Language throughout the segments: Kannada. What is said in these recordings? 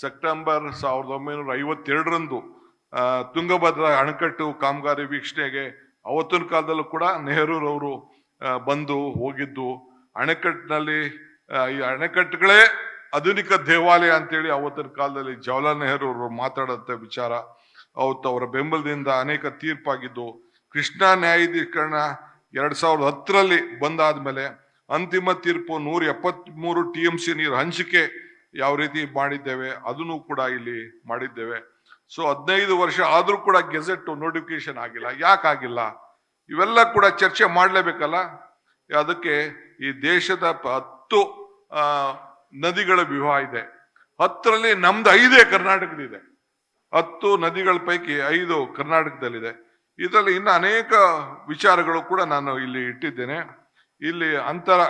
ಸೆಪ್ಟೆಂಬರ್ ಸಾವಿರದ ಒಂಬೈನೂರ ಐವತ್ತೆರಡರಂದು ತುಂಗಭದ್ರಾ ಅಣೆಕಟ್ಟು ಕಾಮಗಾರಿ ವೀಕ್ಷಣೆಗೆ ಅವತ್ತಿನ ಕಾಲದಲ್ಲೂ ಕೂಡ ನೆಹರೂರವರು ಬಂದು ಹೋಗಿದ್ದು. ಅಣೆಕಟ್ಟಿನಲ್ಲಿ ಈ ಅಣೆಕಟ್ಟುಗಳೇ ಆಧುನಿಕ ದೇವಾಲಯ ಅಂತೇಳಿ ಅವತ್ತಿನ ಕಾಲದಲ್ಲಿ ಜವಾಹರ್ಲಾಲ್ ನೆಹರು ಅವರು ಮಾತಾಡಂತ ವಿಚಾರ. ಅವತ್ತು ಅವರ ಬೆಂಬಲದಿಂದ ಅನೇಕ ತೀರ್ಪಾಗಿದ್ದು, ಕೃಷ್ಣಾ ನ್ಯಾಯಾಧೀಕರಣ ಎರಡ್ ಸಾವಿರದ ಹತ್ತರಲ್ಲಿ ಬಂದಾದ್ಮೇಲೆ ಅಂತಿಮ ತೀರ್ಪು ನೂರ ಎಪ್ಪತ್ಮೂರು ಟಿ ಎಂ ಸಿ ನೀರು ಹಂಚಿಕೆ ಯಾವ ರೀತಿ ಮಾಡಿದ್ದೇವೆ ಅದನ್ನು ಕೂಡ ಇಲ್ಲಿ ಮಾಡಿದ್ದೇವೆ. ಸೊ ಹದಿನೈದು ವರ್ಷ ಆದ್ರೂ ಕೂಡ ಗೆಜೆಟ್ ನೋಟಿಫಿಕೇಶನ್ ಆಗಿಲ್ಲ. ಯಾಕೆ ಆಗಿಲ್ಲ? ಇವೆಲ್ಲ ಕೂಡ ಚರ್ಚೆ ಮಾಡಲೇಬೇಕಲ್ಲ? ಅದಕ್ಕೆ ಈ ದೇಶದ ಹತ್ತು ನದಿಗಳ ವಿವಾಹ ಇದೆ. ಹತ್ತರಲ್ಲಿ ನಮ್ದು ಐದೇ ಕರ್ನಾಟಕದಿದೆ. ಹತ್ತು ನದಿಗಳ ಪೈಕಿ ಐದು ಕರ್ನಾಟಕದಲ್ಲಿದೆ. ಇದರಲ್ಲಿ ಇನ್ನು ಅನೇಕ ವಿಚಾರಗಳು ಕೂಡ ನಾನು ಇಲ್ಲಿ ಇಟ್ಟಿದ್ದೇನೆ. ಇಲ್ಲಿ ಅಂತರ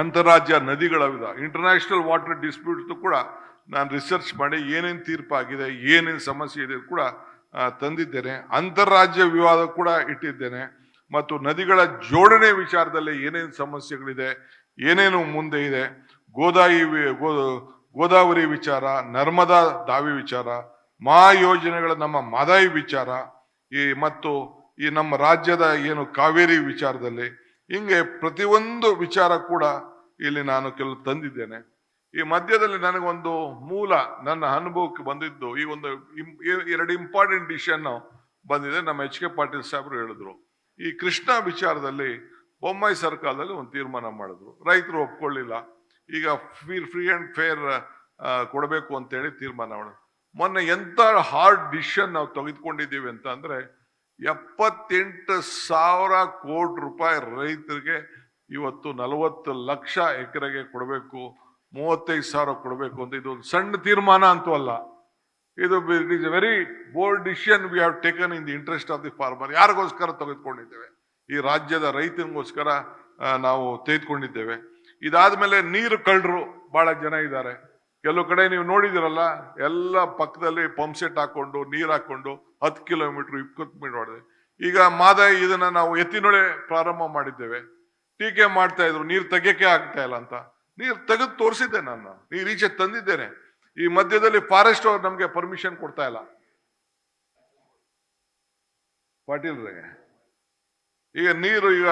ಅಂತಾರಾಜ್ಯ ನದಿಗಳ ವಿಧ ಇಂಟರ್ನ್ಯಾಷನಲ್ ವಾಟರ್ ಡಿಸ್ಪ್ಯೂಟ್ ಕೂಡ ನಾನು ರಿಸರ್ಚ್ ಮಾಡಿ ಏನೇನು ತೀರ್ಪಾಗಿದೆ, ಏನೇನು ಸಮಸ್ಯೆ ಇದೆ ಕೂಡ ತಂದಿದ್ದೇನೆ. ಅಂತಾರಾಜ್ಯ ವಿವಾದ ಕೂಡ ಇಟ್ಟಿದ್ದೇನೆ. ಮತ್ತು ನದಿಗಳ ಜೋಡಣೆ ವಿಚಾರದಲ್ಲಿ ಏನೇನು ಸಮಸ್ಯೆಗಳಿದೆ, ಏನೇನು ಮುಂದೆ ಇದೆ, ಗೋದಾಯಿ ಗೋದಾವರಿ ವಿಚಾರ, ನರ್ಮದಾ ದಾವಿ ವಿಚಾರ, ಮಾ ಯೋಜನೆಗಳ ನಮ್ಮ ಮದಾಯಿ ವಿಚಾರ, ಈ ಮತ್ತು ಈ ನಮ್ಮ ರಾಜ್ಯದ ಏನು ಕಾವೇರಿ ವಿಚಾರದಲ್ಲಿ ಹಿಂಗೆ ಪ್ರತಿಯೊಂದು ವಿಚಾರ ಕೂಡ ಇಲ್ಲಿ ನಾನು ಕೆಲವು ತಂದಿದ್ದೇನೆ. ಈ ಮಧ್ಯದಲ್ಲಿ ನನಗೊಂದು ಮೂಲ, ನನ್ನ ಅನುಭವಕ್ಕೆ ಬಂದಿದ್ದು, ಈ ಒಂದು ಎರಡು ಇಂಪಾರ್ಟೆಂಟ್ ಡಿಸಿಷನ್ ಬಂದಿದೆ, ನಮ್ಮ ಎಚ್ ಕೆ ಪಾಟೀಲ್ ಸಾಹೇಬರು ಹೇಳಿದ್ರು. ಈ ಕೃಷ್ಣ ವಿಚಾರದಲ್ಲಿ ಬೊಮ್ಮಾಯಿ ಸರ್ಕಾರದಲ್ಲಿ ಒಂದು ತೀರ್ಮಾನ ಮಾಡಿದ್ರು. ರೈತರು ಒಪ್ಕೊಳ್ಳಿಲ್ಲ. ಈಗ ಫ್ರೀ ಫ್ರೀ ಅಂಡ್ ಫೇರ್ ಕೊಡಬೇಕು ಅಂತೇಳಿ ತೀರ್ಮಾನ ಮಾಡಿದ್ರು. ಮೊನ್ನೆ ಎಂತ ಹಾರ್ಡ್ ಡಿಸಿಷನ್ ನಾವು ತೆಗೆದುಕೊಂಡಿದ್ದೀವಿ ಅಂತ ಅಂದ್ರೆ ಎಪ್ಪತ್ತೆಂಟು ಸಾವಿರ ಕೋಟಿ ರೂಪಾಯಿ ರೈತರಿಗೆ ಇವತ್ತು ನಲವತ್ತು ಲಕ್ಷ ಎಕರೆಗೆ ಕೊಡಬೇಕು, ಮೂವತ್ತೈದು ಸಾವಿರ ಕೊಡಬೇಕು ಅಂತ ಇದು ಒಂದು ಸಣ್ಣ ತೀರ್ಮಾನ ಅಂತೂ ಅಲ್ಲ. ಇದು it is very bold decision we have taken in the interest of the farmer ಯಾರಿಗೋಸ್ಕರ ತೆಗೆದುಕೊಂಡಿದ್ದೇವೆ? ಈ ರಾಜ್ಯದ ರೈತನಿಗೋಸ್ಕರ ನಾವು ತೆಗೆದುಕೊಂಡಿದ್ದೇವೆ. ಇದಾದ ಮೇಲೆ ನೀರು ಕಳ್ಳರು ಬಹಳ ಜನ ಇದ್ದಾರೆ. ಕೆಲವು ಕಡೆ ನೀವು ನೋಡಿದಿರಲ್ಲ ಎಲ್ಲ ಪಕ್ಕದಲ್ಲಿ ಪಂಪ್ ಸೆಟ್ ಹಾಕೊಂಡು, ನೀರು ಹಾಕೊಂಡು ಹತ್ತು ಕಿಲೋಮೀಟರ್, ಇಪ್ಪತ್ತು ಮೀಟರ್ ಹೊಡೆದೆ. ಈಗ ಮಾದಾಯಿ ಇದನ್ನ ನಾವು ಎತ್ತಿನೊಳೆ ಪ್ರಾರಂಭ ಮಾಡಿದ್ದೇವೆ. ಟೀಕೆ ಮಾಡ್ತಾ ಇದ್ರು, ನೀರು ತೆಗಿಯಕ್ಕೆ ಆಗ್ತಾ ಇಲ್ಲ ಅಂತ. ನೀರು ತೆಗೆದು ತೋರಿಸಿದ್ದೆ ನಾನು ನೀರು ಈಚೆ ತಂದಿದ್ದೇನೆ. ಈ ಮಧ್ಯದಲ್ಲಿ ಫಾರೆಸ್ಟ್ ಅವ್ರು ನಮಗೆ ಪರ್ಮಿಷನ್ ಕೊಡ್ತಾ ಇಲ್ಲ. ಪಾಟೀಲ್ರಿಗೆ ಈಗ ನೀರು, ಈಗ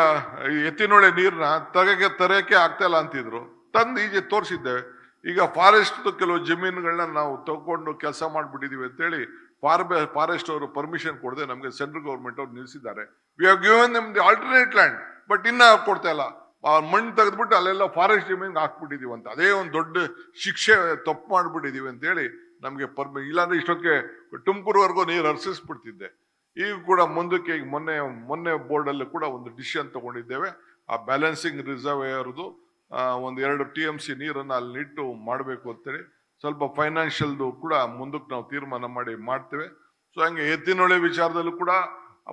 ಎತ್ತಿನೊಳೆ ನೀರನ್ನ ತೆಗೆಯಕ್ಕೆ ತರಕ್ಕೆ ಆಗ್ತಾ ಇಲ್ಲ ಅಂತಿದ್ರು. ತಂದು ಈಚೆ ತೋರಿಸಿದ್ದೇವೆ. ಈಗ ಫಾರೆಸ್ಟ್ ಕೆಲವು ಜಮೀನುಗಳನ್ನ ನಾವು ತಗೊಂಡು ಕೆಲಸ ಮಾಡಿಬಿಟ್ಟಿದ್ದೀವಿ ಅಂತೇಳಿ ಫಾರ್ ಫಾರೆಸ್ಟ್ ಅವರು ಪರ್ಮಿಷನ್ ಕೊಡದೆ ನಮಗೆ ಸೆಂಟ್ರಲ್ ಗೌರ್ಮೆಂಟ್ ಅವ್ರು ನಿಲ್ಲಿಸಿದ್ದಾರೆ ವಿ ಆರ್ ಗಿವನ್ ನಿಮ್ ದಿ ಆಲ್ಟರ್ನೇಟ್ ಲ್ಯಾಂಡ್ ಬಟ್ ಇನ್ನ ಕೊಡ್ತಾ ಇಲ್ಲ. ಆ ಮಣ್ಣು ತೆಗೆದ್ಬಿಟ್ಟು ಅಲ್ಲೆಲ್ಲ ಫಾರೆಸ್ಟ್ ಜಮೀನ್ಗೆ ಹಾಕ್ಬಿಟ್ಟಿದೀವಿ ಅಂತ. ಅದೇ ಒಂದು ದೊಡ್ಡ ಶಿಕ್ಷೆ ತಪ್ಪು ಮಾಡ್ಬಿಟ್ಟಿದೀವಿ ಅಂತೇಳಿ ನಮಗೆ ಪರ್ಮಿ, ಇಲ್ಲಾಂದ್ರೆ ಇಷ್ಟೊತ್ತಿಗೆ ತುಮಕೂರುವರೆಗೂ ನೀರು ಹರಿಸಿಸ್ಬಿಡ್ತಿದ್ದೆ. ಈಗ ಕೂಡ ಮುಂದಕ್ಕೆ ಈಗ ಮೊನ್ನೆ ಮೊನ್ನೆ ಬೋರ್ಡ್ ಅಲ್ಲಿ ಕೂಡ ಒಂದು ಡಿಸಿಷನ್ ತಗೊಂಡಿದ್ದೇವೆ. ಆ ಬ್ಯಾಲೆನ್ಸಿಂಗ್ ರಿಸರ್ವೇಯರ್ದು ಒಂದು ಎರಡು ಟಿ ಎಂ ಸಿ ನೀರನ್ನು ಅಲ್ಲಿ ನಿಟ್ಟು ಮಾಡಬೇಕು ಅಂತೇಳಿ ಸ್ವಲ್ಪ ಫೈನಾನ್ಷಿಯಲ್ದು ಕೂಡ ಮುಂದಕ್ಕೆ ನಾವು ತೀರ್ಮಾನ ಮಾಡಿ ಮಾಡ್ತೇವೆ. ಸೊ ಹಂಗೆ ಎತ್ತಿನೊಳೆ ವಿಚಾರದಲ್ಲೂ ಕೂಡ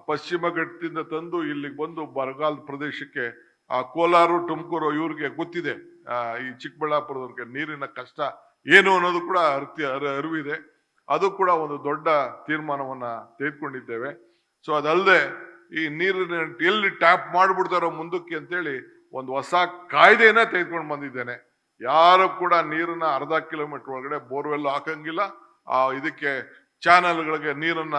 ಪಶ್ಚಿಮ ಘಟ್ಟದಿಂದ ತಂದು ಇಲ್ಲಿಗೆ ಬಂದು ಬರಗಾಲ ಪ್ರದೇಶಕ್ಕೆ, ಆ ಕೋಲಾರು, ತುಮಕೂರು ಇವ್ರಿಗೆ ಗೊತ್ತಿದೆ. ಈ ಚಿಕ್ಕಬಳ್ಳಾಪುರದವ್ರಿಗೆ ನೀರಿನ ಕಷ್ಟ ಏನು ಅನ್ನೋದು ಕೂಡ ಅರ್ತಿ ಅರ- ಅರಿವಿದೆ. ಅದು ಕೂಡ ಒಂದು ದೊಡ್ಡ ತೀರ್ಮಾನವನ್ನು ತೆಗೆದುಕೊಂಡಿದ್ದೇವೆ. ಸೊ ಅದಲ್ಲದೆ ಈ ನೀರಿನ ಎಲ್ಲಿ ಟ್ಯಾಪ್ ಮಾಡಿಬಿಡ್ತಾರೋ ಮುಂದಕ್ಕೆ ಅಂತೇಳಿ ಒಂದು ಹೊಸ ಕಾಯ್ದೆಯನ್ನ ತೆಗೆದುಕೊಂಡು ಬಂದಿದ್ದೇನೆ. ಯಾರು ಕೂಡ ನೀರನ್ನ ಅರ್ಧ ಕಿಲೋಮೀಟರ್ ಒಳಗಡೆ ಬೋರ್ವೆಲ್ ಹಾಕಂಗಿಲ್ಲ. ಆ, ಇದಕ್ಕೆ ಚಾನಲ್ಗಳಿಗೆ ನೀರನ್ನ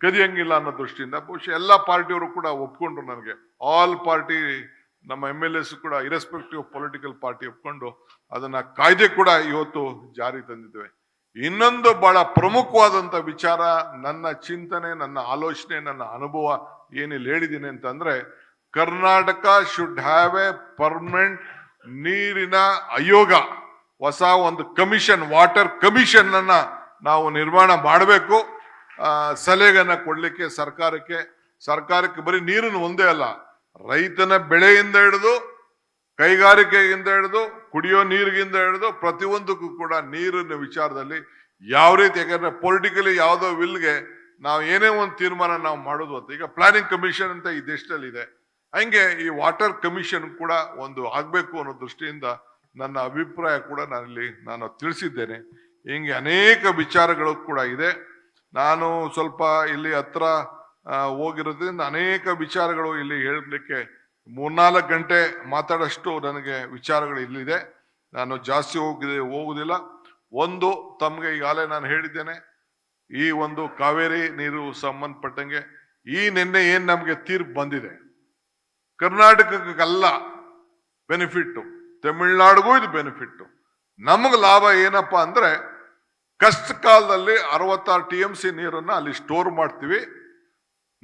ಕದಿಯಂಗಿಲ್ಲ ಅನ್ನೋ ದೃಷ್ಟಿಯಿಂದ ಬಹುಶಃ ಎಲ್ಲ ಪಾರ್ಟಿಯವರು ಕೂಡ ಒಪ್ಕೊಂಡ್ರು ನನಗೆ. ಆಲ್ ಪಾರ್ಟಿ, ನಮ್ಮ ಎಂ ಎಲ್ ಎಸ್ ಕೂಡ ಇರೆಸ್ಪೆಕ್ಟಿವ್ ಪೊಲಿಟಿಕಲ್ ಪಾರ್ಟಿ ಒಪ್ಕೊಂಡು ಅದನ್ನ ಕಾಯ್ದೆ ಕೂಡ ಇವತ್ತು ಜಾರಿ ತಂದಿದ್ದೇವೆ. ಇನ್ನೊಂದು ಬಹಳ ಪ್ರಮುಖವಾದಂತ ವಿಚಾರ, ನನ್ನ ಚಿಂತನೆ, ನನ್ನ ಆಲೋಚನೆ, ನನ್ನ ಅನುಭವ ಏನಿಲ್ಲಿ ಹೇಳಿದ್ದೀನಿ ಅಂತಂದ್ರೆ Karnataka should have a permanent ನೀರಿನ ಆಯೋಗ, ಹೊಸ ಒಂದು ಕಮಿಷನ್ ವಾಟರ್ ಕಮಿಷನ್ ಅನ್ನ ನಾವು ನಿರ್ಮಾಣ ಮಾಡಬೇಕು. ಸಲಹೆಗನ್ನ ಕೊಡ್ಲಿಕ್ಕೆ ಸರ್ಕಾರಕ್ಕೆ ಸರ್ಕಾರಕ್ಕೆ ಬರೀ ನೀರನ್ನು ಒಂದೇ ಅಲ್ಲ, ರೈತನ ಬೆಳೆಯಿಂದ ಹಿಡಿದು, ಕೈಗಾರಿಕೆಯಿಂದ ಹಿಡಿದು, ಕುಡಿಯೋ ನೀರಿಗಿಂದ ಹಿಡಿದು ಪ್ರತಿಯೊಂದಕ್ಕೂ ಕೂಡ ನೀರಿನ ವಿಚಾರದಲ್ಲಿ ಯಾವ ರೀತಿ, ಯಾಕಂದ್ರೆ ಪೊಲಿಟಿಕಲಿ ಯಾವುದೋ ವಿಲ್ಗೆ ನಾವು ಏನೇ ಒಂದು ತೀರ್ಮಾನ ನಾವು ಮಾಡೋದು ಅಂತ. ಈಗ ಪ್ಲಾನಿಂಗ್ ಕಮಿಷನ್ ಅಂತ ಈ ದೇಶದಲ್ಲಿ ಇದೆ ಹಂಗೆ ಈ ವಾಟರ್ ಕಮಿಷನ್ ಕೂಡ ಒಂದು ಆಗಬೇಕು ಅನ್ನೋ ದೃಷ್ಟಿಯಿಂದ ನನ್ನ ಅಭಿಪ್ರಾಯ ಕೂಡ ನಾನಿಲ್ಲಿ ನಾನು ತಿಳಿಸಿದ್ದೇನೆ. ಹಿಂಗೆ ಅನೇಕ ವಿಚಾರಗಳು ಕೂಡ ಇದೆ. ನಾನು ಸ್ವಲ್ಪ ಇಲ್ಲಿ ಹತ್ರ ಹೋಗಿರೋದ್ರಿಂದ ಅನೇಕ ವಿಚಾರಗಳು ಇಲ್ಲಿ ಹೇಳಲಿಕ್ಕೆ ಮೂರ್ನಾಲ್ಕು ಗಂಟೆ ಮಾತಾಡೋಷ್ಟು ನನಗೆ ವಿಚಾರಗಳು ಇಲ್ಲಿದೆ. ನಾನು ಜಾಸ್ತಿ ಹೋಗಿದೆ, ಹೋಗುದಿಲ್ಲ. ಒಂದು ತಮಗೆ ಈಗಾಗಲೇ ನಾನು ಹೇಳಿದ್ದೇನೆ, ಈ ಒಂದು ಕಾವೇರಿ ನೀರು ಸಂಬಂಧಪಟ್ಟಂಗೆ ಈ ನಿನ್ನೆ ಏನು ನಮಗೆ ತೀರ್ಪು ಬಂದಿದೆ? ಕರ್ನಾಟಕಕ್ಕಲ್ಲ ಬೆನಿಫಿಟ್ಟು ತಮಿಳ್ನಾಡಿಗೂ ಇದು ಬೆನಿಫಿಟ್ಟು ನಮಗೆ ಲಾಭ ಏನಪ್ಪಾ ಅಂದ್ರೆ ಕಷ್ಟ ಕಾಲದಲ್ಲಿ ಅರವತ್ತಾರು ಟಿ ಎಂ ಸಿ ನೀರನ್ನು ಅಲ್ಲಿ ಸ್ಟೋರ್ ಮಾಡ್ತೀವಿ.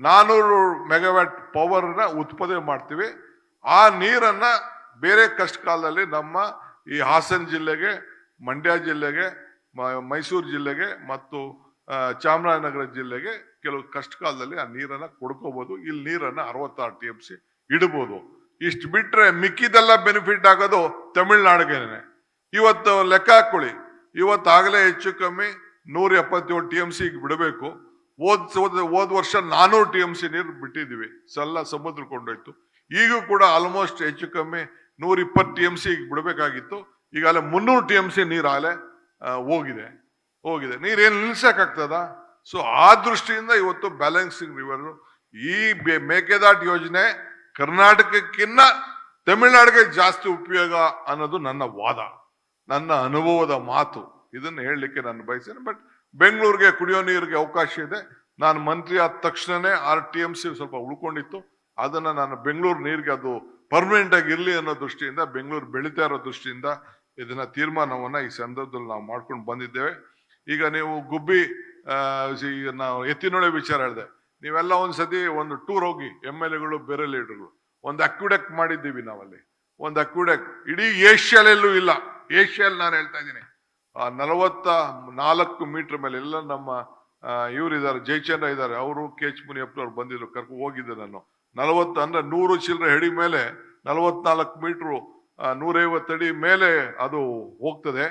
ನಾನ್ನೂರು ಮೆಗಾವ್ಯಾಟ್ ಪವರ್ನ ಉತ್ಪಾದನೆ ಮಾಡ್ತೀವಿ. ಆ ನೀರನ್ನು ಬೇರೆ ಕಷ್ಟ ಕಾಲದಲ್ಲಿ ನಮ್ಮ ಈ ಹಾಸನ ಜಿಲ್ಲೆಗೆ, ಮಂಡ್ಯ ಜಿಲ್ಲೆಗೆ ಮೈಸೂರು ಜಿಲ್ಲೆಗೆ ಮತ್ತು ಚಾಮರಾಜನಗರ ಜಿಲ್ಲೆಗೆ ಕೆಲವು ಕಷ್ಟ ಕಾಲದಲ್ಲಿ ಆ ನೀರನ್ನು ಕೊಡ್ಕೋಬೋದು. ಇಲ್ಲಿ ನೀರನ್ನು ಅರವತ್ತಾರು ಟಿ ಎಂ ಸಿ ಇಡಬಹುದು ಇಷ್ಟು ಬಿಟ್ರೆ ಮಿಕ್ಕಿದೆಲ್ಲ ಬೆನಿಫಿಟ್ ಆಗೋದು ತಮಿಳ್ನಾಡಿಗೆನೆ. ಇವತ್ತು ಲೆಕ್ಕ ಹಾಕೊಳ್ಳಿ ಇವತ್ತಾಗಲೇ ಹೆಚ್ಚು ಕಮ್ಮಿ ನೂರ ಎಪ್ಪತ್ತೇಳು ಟಿ ಎಂ ಸಿಗೆ ಬಿಡಬೇಕು. ಹೋದ್ ಹೋದ್- ವರ್ಷ ನಾನೂರು ಟಿ ಎಂ ಸಿ ನೀರು ಬಿಟ್ಟಿದ್ದೀವಿ. ಸಲ್ಲ ಸಮುದ್ರ ಕೊಂಡೋಯ್ತು. ಈಗ ಕೂಡ ಆಲ್ಮೋಸ್ಟ್ ಹೆಚ್ಚು ಕಮ್ಮಿ ನೂರ ಇಪ್ಪತ್ತು ಟಿ ಎಂ ಸಿಗೆ ಬಿಡಬೇಕಾಗಿತ್ತು. ಈಗಾಗಲೇ ಮುನ್ನೂರು ಟಿ ಎಂ ಸಿ ನೀರು ಆಗಲೇ ಹೋಗಿದೆ. ಹೋಗಿದೆ. ನೀರೇನು ನಿಲ್ಸಕ್ಕಾಗ್ತದ ಸೊ ಆ ದೃಷ್ಟಿಯಿಂದ ಇವತ್ತು ಬ್ಯಾಲೆನ್ಸಿಂಗ್ ರಿವರ್ ಈ ಮೇಕೆದಾಟ್ ಯೋಜನೆ ಕರ್ನಾಟಕಕ್ಕಿನ್ನ ತಮಿಳ್ನಾಡಿಗೆ ಜಾಸ್ತಿ ಉಪಯೋಗ ಅನ್ನೋದು ನನ್ನ ವಾದ. ನನ್ನ ಅನುಭವದ ಮಾತು. ಇದನ್ನು ಹೇಳಲಿಕ್ಕೆ ನಾನು ಬಯಸ್ತೇನೆ. ಬಟ್ ಬೆಂಗಳೂರಿಗೆ ಕುಡಿಯೋ ನೀರಿಗೆ ಅವಕಾಶ ಇದೆ. ನಾನು ಮಂತ್ರಿ ಆದ ತಕ್ಷಣನೇ ಆರ್ ಟಿ ಎಂ ಸಿ ಸ್ವಲ್ಪ ಉಳ್ಕೊಂಡಿತ್ತು. ಅದನ್ನು ನಾನು ಬೆಂಗಳೂರು ನೀರಿಗೆ ಅದು ಪರ್ಮನೆಂಟ್ ಆಗಿ ಇರಲಿ ಅನ್ನೋ ದೃಷ್ಟಿಯಿಂದ, ಬೆಂಗಳೂರು ಬೆಳೀತಾ ಇರೋ ದೃಷ್ಟಿಯಿಂದ ಇದನ್ನ ತೀರ್ಮಾನವನ್ನು ಈ ಸಂದರ್ಭದಲ್ಲಿ ನಾವು ಮಾಡ್ಕೊಂಡು ಬಂದಿದ್ದೇವೆ. ಈಗ ನೀವು ಗುಬ್ಬಿ ನಾವು ಎತ್ತಿನೊಳೆ ವಿಚಾರ ಹೇಳಿದೆ. ನೀವೆಲ್ಲ ಒಂದ್ಸತಿ ಒಂದು ಟೂರ್ ಹೋಗಿ ಎಂ ಎಲ್ ಎಗಳು, ಬೇರೆ ಲೀಡರ್ಗಳು, ಒಂದು ಅಕ್ವಿಡೆಕ್ ಮಾಡಿದ್ದೀವಿ ನಾವಲ್ಲಿ. ಒಂದು ಅಕ್ವಿಡೆಕ್. ಇಡೀ ಏಷ್ಯಾಲೆಲ್ಲೂ ಇಲ್ಲ. ಏಷ್ಯಾಲ್ ನಾನು ಹೇಳ್ತಾ ಇದ್ದೀನಿ. ನಲವತ್ತ ನಾಲ್ಕು ಮೀಟರ್ ಮೇಲೆ ಎಲ್ಲ ನಮ್ಮ ಇವ್ರು ಇದ್ದಾರೆ ಜಯಚಂದ್ರ ಇದ್ದಾರೆ. ಅವರು ಕೆ ಎಚ್ ಮುನಿಯಪ್ಪನವ್ರು ಬಂದಿದ್ರು, ಕರ್ಕೊ ಹೋಗಿದ್ದೆ ನಾನು. ನಲವತ್ತು ಅಂದ್ರೆ ನೂರು ಚಿಲ್ಲರೆ ಹೆಡಿ ಮೇಲೆ ನಲವತ್ನಾಲ್ಕು ಮೀಟ್ರು ಅಡಿ ಮೇಲೆ ಅದು ಹೋಗ್ತದೆ.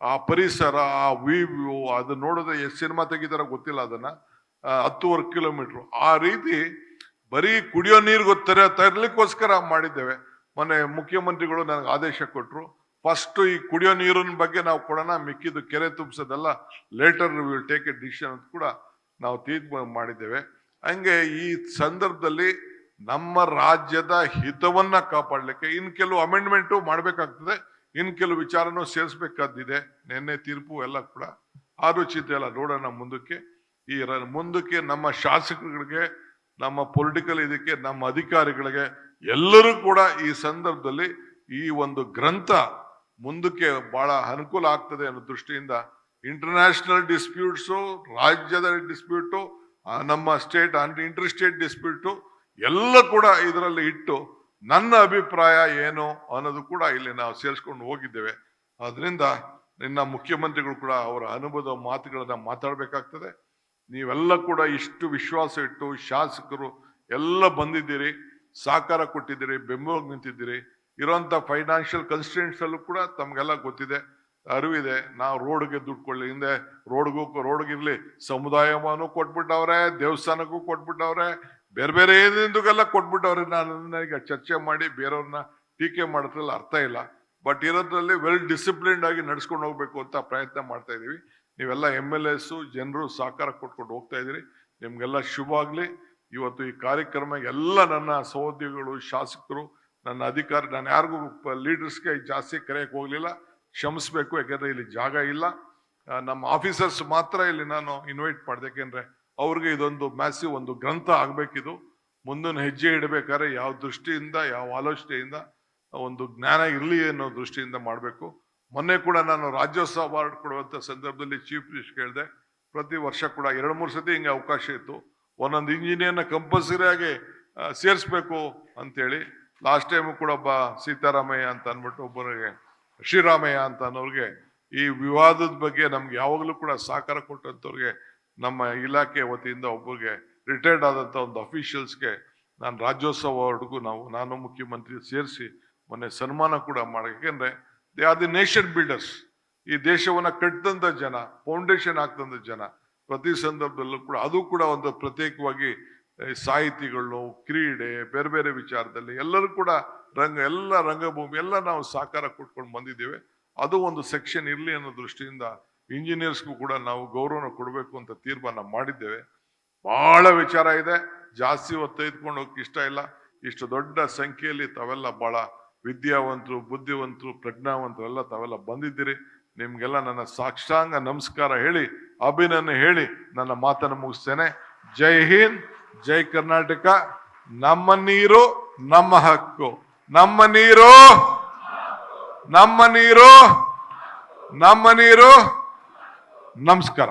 ಆ ಪರಿಸರ, ಆ ವ್ಯೂ, ಅದು ನೋಡಿದ್ರೆ ಎಷ್ಟು ಸಿನಿಮಾ ತೆಗಿತಾರ ಗೊತ್ತಿಲ್ಲ ಅದನ್ನ. ಹತ್ತುವರೆ ಕಿಲೋಮೀಟ್ರು. ಆ ರೀತಿ ಬರೀ ಕುಡಿಯೋ ನೀರು ಗೊತ್ತರ ತರಲಿಕ್ಕೋಸ್ಕರ ಮಾಡಿದ್ದೇವೆ. ಮೊನ್ನೆ ಮುಖ್ಯಮಂತ್ರಿಗಳು ನನಗೆ ಆದೇಶ ಕೊಟ್ಟರು ಫಸ್ಟ್ ಈ ಕುಡಿಯೋ ನೀರಿನ ಬಗ್ಗೆ ನಾವು ಕೊಡೋಣ, ಮಿಕ್ಕಿದ್ದು ಕೆರೆ ತುಂಬಿಸೋದೆಲ್ಲ later will take a decision ಅಂತ ಕೂಡ ನಾವು ತೀರ್ಪು ಮಾಡಿದ್ದೇವೆ. ಹಂಗೆ ಈ ಸಂದರ್ಭದಲ್ಲಿ ನಮ್ಮ ರಾಜ್ಯದ ಹಿತವನ್ನ ಕಾಪಾಡಲಿಕ್ಕೆ ಇನ್ ಕೆಲವು ಅಮೆಂಡ್ಮೆಂಟು ಮಾಡಬೇಕಾಗ್ತದೆ. ಇನ್ ಕೆಲವು ವಿಚಾರನೂ ಸೇರಿಸ್ಬೇಕಾದಿದೆ ನಿನ್ನೆ ತೀರ್ಪು ಎಲ್ಲ ಕೂಡ ಆಲೋಚಿತ ಎಲ್ಲ ನೋಡೋಣ ಮುಂದಕ್ಕೆ. ಈ ಮುಂದಕ್ಕೆ ನಮ್ಮ ಶಾಸಕರಿಗೆ ನಮ್ಮ ಪೊಲಿಟಿಕಲ್ ಇದಕ್ಕೆ, ನಮ್ಮ ಅಧಿಕಾರಿಗಳಿಗೆ ಎಲ್ಲರೂ ಕೂಡ ಈ ಸಂದರ್ಭದಲ್ಲಿ ಈ ಒಂದು ಗ್ರಂಥ ಮುಂದಕ್ಕೆ ಬಹಳ ಅನುಕೂಲ ಆಗ್ತದೆ ಅನ್ನೋ ದೃಷ್ಟಿಯಿಂದ ಇಂಟರ್ನ್ಯಾಷನಲ್ ಡಿಸ್ಪ್ಯೂಟ್ಸು ರಾಜ್ಯದ ಡಿಸ್ಪ್ಯೂಟು ನಮ್ಮ ಸ್ಟೇಟ್ ಇಂಟರ್ ಸ್ಟೇಟ್ ಡಿಸ್ಪ್ಯೂಟು ಎಲ್ಲ ಕೂಡ ಇದರಲ್ಲಿ ಇಟ್ಟು ನನ್ನ ಅಭಿಪ್ರಾಯ ಏನು ಅನ್ನೋದು ಕೂಡ ಇಲ್ಲಿ ನಾವು ಸೇರಿಸ್ಕೊಂಡು ಹೋಗಿದ್ದೇವೆ. ಅದರಿಂದ ನಿನ್ನ ಮುಖ್ಯಮಂತ್ರಿಗಳು ಕೂಡ ಅವರ ಅನುಭವದ ಮಾತುಗಳನ್ನು ಮಾತಾಡಬೇಕಾಗ್ತದೆ. ನೀವೆಲ್ಲ ಕೂಡ ಇಷ್ಟು ವಿಶ್ವಾಸ ಇಟ್ಟು ಶಾಸಕರು ಎಲ್ಲ ಬಂದಿದ್ದೀರಿ, ಸಹಕಾರ ಕೊಟ್ಟಿದ್ದೀರಿ ಬೆಂಬಲ ನಿಂತಿದ್ದೀರಿ ಇರೋಂಥ ಫೈನಾನ್ಷಿಯಲ್ ಕನ್ಸ್ಟೆಂಟ್ಸ್ ಅಲ್ಲೂ ಕೂಡ ತಮಗೆಲ್ಲ ಗೊತ್ತಿದೆ, ಅರಿವಿದೆ. ನಾವು ರೋಡ್ಗೆ ದುಡ್ಡು ಕೊಡಲಿ, ಹಿಂದೆ ರೋಡ್ಗೂ ರೋಡ್ಗಿರ್ಲಿ ಸಮುದಾಯವನ್ನು ಕೊಟ್ಬಿಟ್ಟವ್ರೆ, ದೇವಸ್ಥಾನಕ್ಕೂ ಕೊಟ್ಬಿಟ್ಟವ್ರೆ, ಬೇರೆ ಬೇರೆ ಏನೇಂದುಗೆಲ್ಲ ಕೊಟ್ಬಿಟ್ಟವ್ರೆ. ನಾನು ನನಗೆ ಚರ್ಚೆ ಮಾಡಿ ಬೇರೆಯವ್ರನ್ನ ಟೀಕೆ ಮಾಡೋದ್ರಲ್ಲಿ ಅರ್ಥ ಇಲ್ಲ. ಬಟ್ ಇರೋದ್ರಲ್ಲಿ ವೆಲ್ ಡಿಸಿಪ್ಲಿನ್ಡ್ ಆಗಿ ನಡ್ಸ್ಕೊಂಡು ಹೋಗ್ಬೇಕು ಅಂತ ಪ್ರಯತ್ನ ಮಾಡ್ತಾ ಇದೀವಿ ನೀವೆಲ್ಲ ಎಂ ಎಲ್ ಎಸ್ ಜನರು ಸಹಕಾರ ಕೊಟ್ಕೊಂಡು ಹೋಗ್ತಾ ಇದ್ದೀರಿ. ನಿಮ್ಗೆಲ್ಲ ಶುಭ ಆಗ್ಲಿ. ಇವತ್ತು ಈ ಕಾರ್ಯಕ್ರಮ ಎಲ್ಲ ನನ್ನ ಸಹೋದ್ಯೋಗಿಗಳು, ಶಾಸಕರು, ನನ್ನ ಅಧಿಕಾರಿ, ನಾನು ಯಾರಿಗೂ ಲೀಡರ್ಸ್ಗೆ ಜಾಸ್ತಿ ಕರೆಯಕ್ಕೆ ಹೋಗಲಿಲ್ಲ. ಕ್ಷಮಿಸ್ಬೇಕು, ಯಾಕೆಂದರೆ ಇಲ್ಲಿ ಜಾಗ ಇಲ್ಲ. ನಮ್ಮ ಆಫೀಸರ್ಸ್ ಮಾತ್ರ ಇಲ್ಲಿ ನಾನು ಇನ್ವೈಟ್ ಮಾಡಿದೆ. ಯಾಕೆಂದ್ರೆ ಅವ್ರಿಗೆ ಇದೊಂದು ಮ್ಯಾಸಿವ್ ಒಂದು ಗ್ರಂಥ ಆಗ್ಬೇಕಿದು. ಮುಂದಿನ ಹೆಜ್ಜೆ ಇಡಬೇಕಾದ್ರೆ ಯಾವ ದೃಷ್ಟಿಯಿಂದ, ಯಾವ ಆಲೋಚನೆಯಿಂದ, ಒಂದು ಜ್ಞಾನ ಇರಲಿ ಅನ್ನೋ ದೃಷ್ಟಿಯಿಂದ ಮಾಡಬೇಕು. ಮೊನ್ನೆ ಕೂಡ ನಾನು ರಾಜ್ಯೋತ್ಸವ ಅವಾರ್ಡ್ ಕೊಡುವಂತ ಸಂದರ್ಭದಲ್ಲಿ ಚೀಫ್ ಮಿನಿಸ್ಟರ್ ಕೇಳಿದೆ ಪ್ರತಿ ವರ್ಷ ಕೂಡ ಎರಡು ಮೂರು ಸತಿ ಹಿಂಗೆ ಅವಕಾಶ ಇತ್ತು. ಒಂದೊಂದು ಇಂಜಿನಿಯರ್ನ ಕಂಪಲ್ಸರಿಯಾಗಿ ಸೇರಿಸ್ಬೇಕು ಅಂತೇಳಿ. ಲಾಸ್ಟ್ ಟೈಮ್ ಕೂಡ ಒಬ್ಬ ಸೀತಾರಾಮಯ್ಯ ಅಂತ ಅಂದ್ಬಿಟ್ಟು ಒಬ್ಬರಿಗೆ, ಶ್ರೀರಾಮಯ್ಯ ಅಂತ ಅನ್ನೋರಿಗೆ ಈ ವಿವಾದದ ಬಗ್ಗೆ ನಮ್ಗೆ ಯಾವಾಗಲೂ ಕೂಡ ಸಹಕಾರ ಕೊಟ್ಟಂಥವ್ರಿಗೆ ನಮ್ಮ ಇಲಾಖೆ ವತಿಯಿಂದ ಒಬ್ಬರಿಗೆ ರಿಟೈರ್ಡ್ ಆದಂತ ಒಂದು ಅಫಿಷಿಯಲ್ಸ್ಗೆ ನಾನು ರಾಜ್ಯೋತ್ಸವ ಅವಾರ್ಡ್ಗೂ ನಾವು, ನಾನು ಮುಖ್ಯಮಂತ್ರಿ ಸೇರಿಸಿ ಮೊನ್ನೆ ಸನ್ಮಾನ ಕೂಡ ಮಾಡಿ ಯಾಕೆಂದ್ರೆ they are the nation builders ಈ ದೇಶವನ್ನ ಕಟ್ಟಿದಂತ ಜನ ಫೌಂಡೇಶನ್ ಹಾಕ್ತಂತ ಜನ, ಪ್ರತಿ ಸಂದರ್ಭದಲ್ಲೂ ಕೂಡ ಅದು ಕೂಡ ಒಂದು ಪ್ರತ್ಯೇಕವಾಗಿ ಸಾಹಿತಿಗಳು, ಕ್ರೀಡೆ, ಬೇರೆ ಬೇರೆ ವಿಚಾರದಲ್ಲಿ ಎಲ್ಲರೂ ಕೂಡ ರಂಗ, ಎಲ್ಲ ರಂಗಭೂಮಿ, ಎಲ್ಲ ನಾವು ಸಹಕಾರ ಕೊಟ್ಕೊಂಡು ಬಂದಿದ್ದೇವೆ. ಅದು ಒಂದು ಸೆಕ್ಷನ್ ಇರಲಿ ಅನ್ನೋ ದೃಷ್ಟಿಯಿಂದ ಇಂಜಿನಿಯರ್ಸ್ಗೂ ಕೂಡ ನಾವು ಗೌರವನ ಕೊಡಬೇಕು ಅಂತ ತೀರ್ಮಾನ ಮಾಡಿದ್ದೇವೆ. ಬಹಳ ವಿಚಾರ ಇದೆ. ಜಾಸ್ತಿ ಹೊತ್ತು ತೆಗೆದುಕೊಂಡು ಹೋಗಕ್ಕೆ ಇಷ್ಟ ಇಲ್ಲ. ಇಷ್ಟು ದೊಡ್ಡ ಸಂಖ್ಯೆಯಲ್ಲಿ ತಾವೆಲ್ಲ ಬಹಳ ವಿದ್ಯಾವಂತರು, ಬುದ್ಧಿವಂತರು, ಪ್ರಜ್ಞಾವಂತರು ಎಲ್ಲ ತಾವೆಲ್ಲ ಬಂದಿದ್ದೀರಿ. ನಿಮಗೆಲ್ಲ ನನ್ನ ಸಾಕ್ಷಾಂಗ ನಮಸ್ಕಾರ ಹೇಳಿ, ಅಭಿನಂದನೆ ಹೇಳಿ ನನ್ನ ಮಾತನ್ನು ಮುಗಿಸ್ತೇನೆ. ಜೈ ಹಿಂದ್, ಜೈ ಕರ್ನಾಟಕ. ನಮ್ಮ ನೀರು, ನಮ್ಮ ಹಕ್ಕು. ನಮ್ಮ ನೀರು ನಮ್ಮ ನೀರು ನಮ್ಮ ನೀರು, ನಮಸ್ಕಾರ.